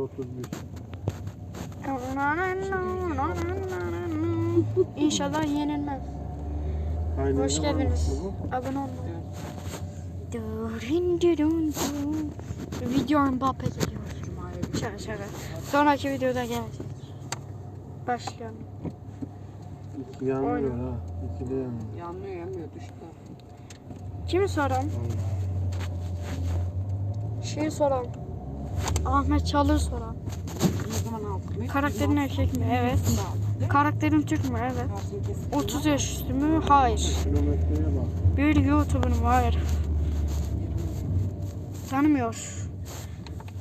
131. İnşallah yenilmez. Aynen Hoş geldiniz. Abone olmayı. Video Mbappe geliyor. Şaka şaka. Sonraki videoda gelecek. Başlayalım. İki yanmıyor Aynen. ha. İki de yanmıyor. Yanmıyor yanmıyor düştü. Kimi soralım? Şeyi soralım. Ahmet Çalır soralım. Ne zaman aldın? Karakterin erkek mi? Evet. Karakterin Türk mü? Evet. 30 yaş üstü mü? Hayır. Bir YouTuber mı? Hayır. Tanımıyor.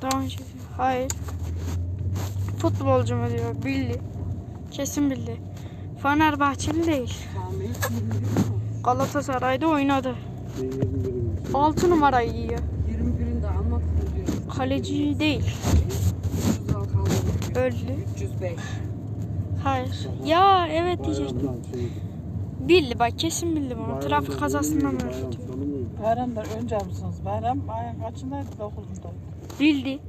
Daha önce hayır. Futbolcu mu diyor. Bildi. Kesin bildi. Fenerbahçeli değil. Galatasaray'da oynadı. Şey 21'miş. 6 numara giyiyor. 21'inde almadık mı diyor. Kaleci değil. 300 al kaldı. Öldü. 305. Hayır. Ya evet diyecektim. Bayramdan. Bildi bak kesin bildi bunu. bayramdan Trafik kazasından öldü? sonu muydu? Bayramda önce mısınız? Bayram ayın kaçındaydı? Dokuzundaydı. Bildi.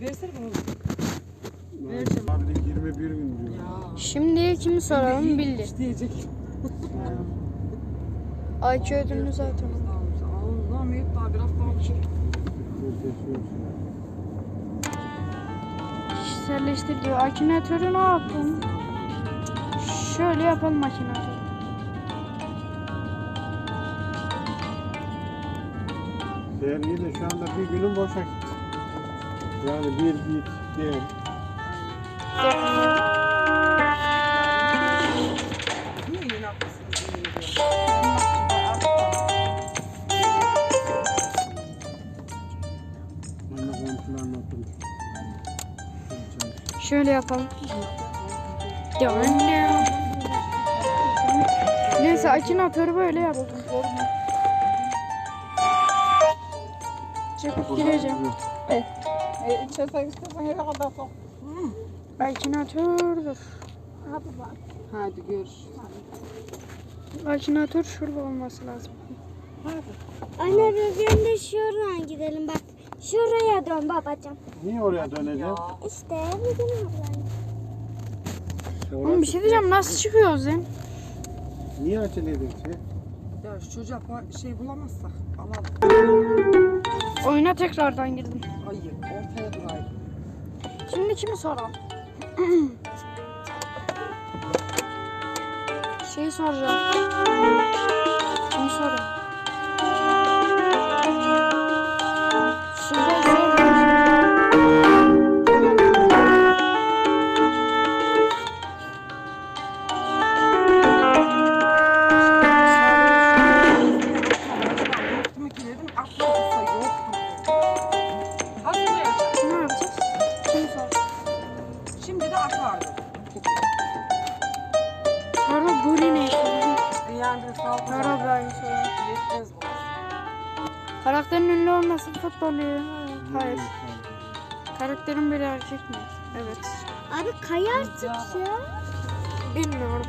Versene bunu. Vereceğim. Abi 21 gün diyor. Ya. Şimdi kimi soralım bildi. Diyecek. IQ ödülünü zaten. Anlamıyor daha bir hafta olmuş. Kişiselleştir diyor. Akinatöre ne yaptın? Şöyle yapalım akinatöre. Sergiyi de şu anda bir günün boşa. Yani bir git gel. Anlatırım. Şöyle yapalım. Dön. Neyse akinatörü böyle yaptım. Çekip gireceğim. E, içersen istersen eve kadar sok. Akinatördür. Hadi görüş. Akinatör şurada olması lazım. Anne bugün de şuradan gidelim bak. Şuraya dön babacığım. Niye oraya döneceğim? İşte bugün ablan. Oğlum bir şey diyeceğim nasıl çıkıyoruz lan? Niye acele şey? Ya şu çocuğa pa- şey bulamazsak alalım. Oyuna tekrardan girdim. Hayır ortaya durayım. Şimdi kimi soralım? Şeyi soracağım. Kimi sorayım? De akvardı. Sonra bu ne? Yani bir sağlık. Sonra Brian soralım. Yetmez bu. Karakterin ünlü olması futbolu. Hayır. Karakterin biri erkek mi? Evet. Abi kay artık ya. Bilmiyorum.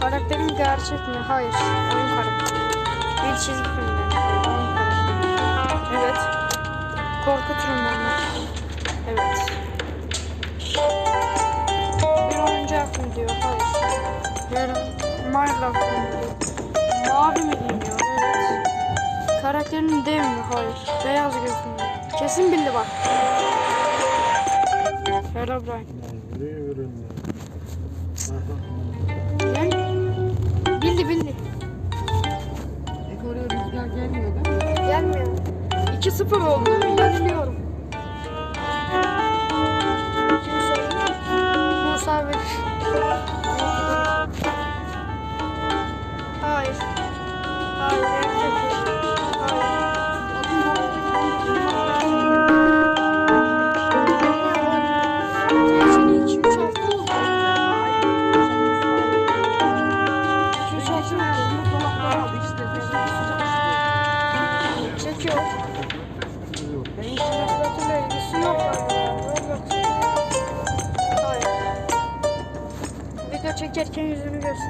Karakterin gerçek mi? Hayır. Oyun karakteri. Bir çizgi filmden. Oyun karakteri. Evet. Korku türünden? Evet. Diyor? Hayır. Bir Minecraft? Mavi mi giyiniyor? Evet. Karakterinin dev mi? Hayır. Beyaz mü? Kesin bildi bak. Herobrine. Yürü ürünler. Bildi bildi. Oraya rüzgar gelmiyor değil mi? Gelmiyor. 2-0 oldu. Yeniliyorum.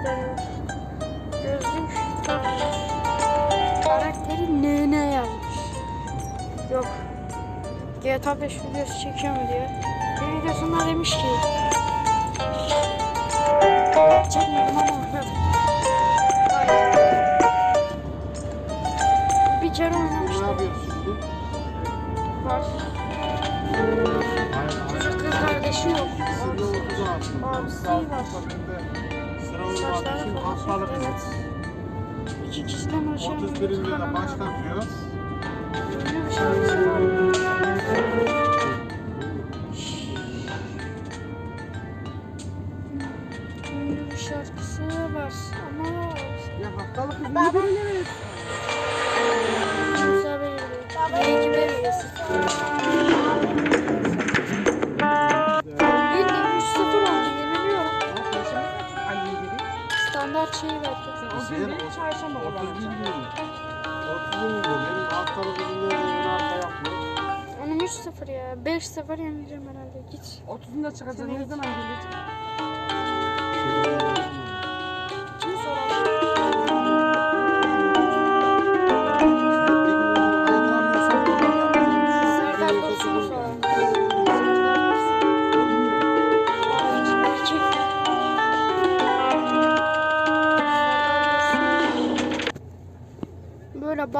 Gösteriyor. Gözlük. Karakteri ne ne yazmış. Yok. GTA 5 videosu çekiyor mu diye. Bir videosunda demiş ki çekmedim ama. Bir kere Ne oynamıştım. yapıyorsun şimdi? Var. Çocuk kız kardeşi yok. Sırada 30'a attım. Abisi var. İçin falan. hastalık. Evet. İki kişiden oluşan bir 31'inde YouTube de kanalı var. başlatıyoruz. Şeyi verdi. O gün beni çarşamba 30 kullanacağım. bilmiyorum. 30 bilmiyorum. Benim haftalık ürünleri ön arka yapmıyor. Onun 3-0 ya. 5-0 yenileceğim herhalde. Git. 30'unda çıkacak. Ne zaman gelecek?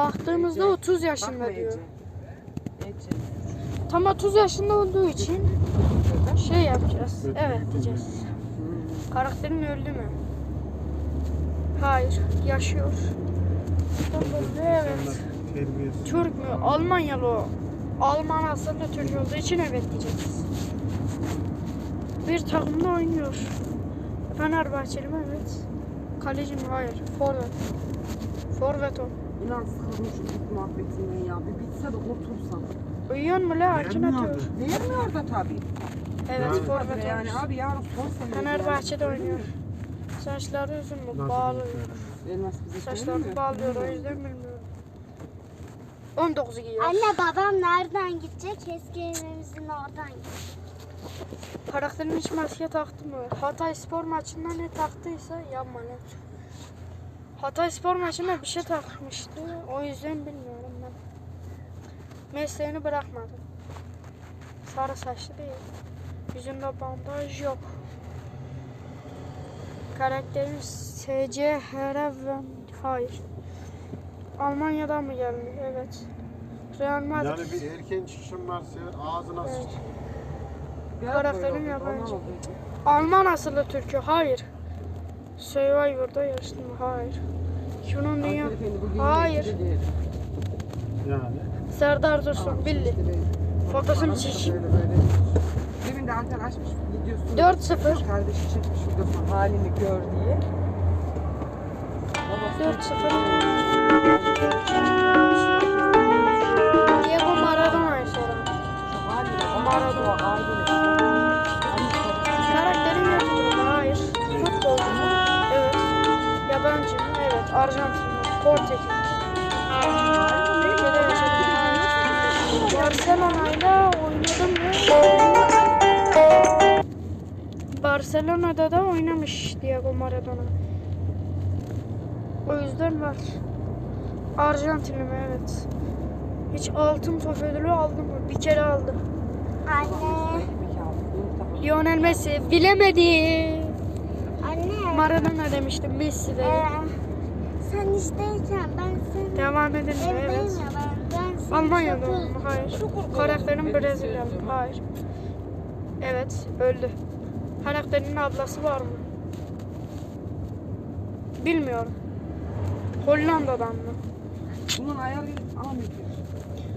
Baktığımızda 30 yaşında diyor. Tam 30 yaşında olduğu için şey yapacağız. Evet diyeceğiz. Karakterin öldü mü? Hayır, yaşıyor. Evet. Türk mü? Almanyalı o. Alman aslında Türk olduğu için evet diyeceğiz. Bir takımda oynuyor. Fenerbahçeli mi? Evet. Kaleci mi? Hayır. Forvet. Forvet o. İnan sıkıldım şu git muhabbetinden ya. Bir bitse de kurtulsam. Uyuyor mu la? Beğenmiyor atıyor. Vermiyor da tabii. Evet Yani- forvet Yani oynuyor. abi yarın son sene. Fenerbahçe'de oynuyor. Saçları uzun mu? Bağlı. Elmas bize Saçlarını bağlıyor o yüzden bilmiyorum. 19 giyiyor. Anne babam nereden gidecek? Eski evimizin oradan gidecek. Karakterin hiç maske taktı mı? Hatay spor maçında ne taktıysa yapma lan. Hatay spor maçında bir şey takmıştı. O yüzden bilmiyorum ben. Mesleğini bırakmadı. Sarı saçlı değil. Yüzünde bandaj yok. Karakterin SC Hereven Hayır. Almanya'dan mı geldi? Evet. Real Madrid. Yani bir erken çıkışım varsa ağzına Evet. sıç. Bir ara Karakterin yabancı. Alman asıllı Türk'ü. Hayır. Survivor'da yarıştı mı? Hayır. Şunun dünya... Hayır. Yani. Serdar Dursun. Böyle. Fotosunu çek. Demin de Alper açmış videosunu. 4-0. Kardeşi çekmiş videosunu halini gör diye. Babası 4-0. Barcelona'da da oynamış Diego Maradona. O yüzden var. Arjantinli mi? Evet. Hiç altın top ödülü aldı mı? Bir kere aldı. Anne. Lionel Messi bilemedi. Anne. Maradona demiştim Messi de. Ee, sen işteyken ben senin Devam edelim. Evet. ya ben. Ben seni Almanya'da çok? Hayır. Korkunç. Brezilyalı. Hayır. Evet, öldü. Karakterin ablası var mı? Bilmiyorum. Hollanda'dan mı? Bunun ayarı Ahmet.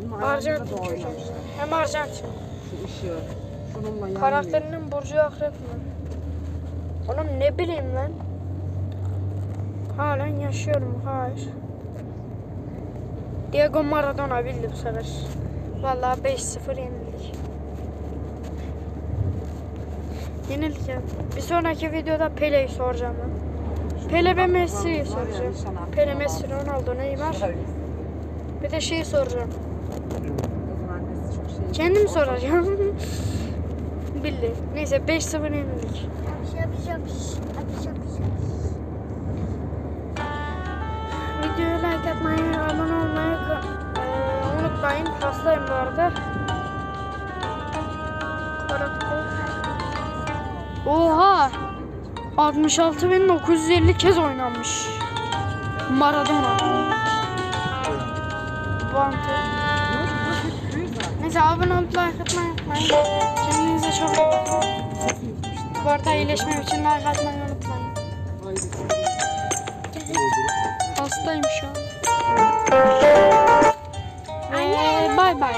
Bunun Arjantin çocuğu. Hem Arjantin. Şu ışığı. Şununla yanmıyor. Karakterinin burcu akrep mi? Oğlum ne bileyim lan. Halen yaşıyorum. Hayır. Diego Maradona bildi bu sefer. Vallahi 5-0 yenildik. Ya. Bir sonraki videoda Pele'yi soracağım ben. Pele ve Messi'yi soracağım. Pele, Messi, Ronaldo, Neymar. Bir de şeyi soracağım. Kendim soracağım. Bildi. Neyse 5-0 yenildik. Videoya like atmayı, abone olmayı eee, unutmayın. Hastayım bu arada. 66.950 kez oynanmış. Maradona. Neyse abone olup like atmayı unutmayın. Kendinize çok iyi bakın. Bu arada iyileşmem için like atmayı unutmayın. Hastayım şu an. Ve bay bay.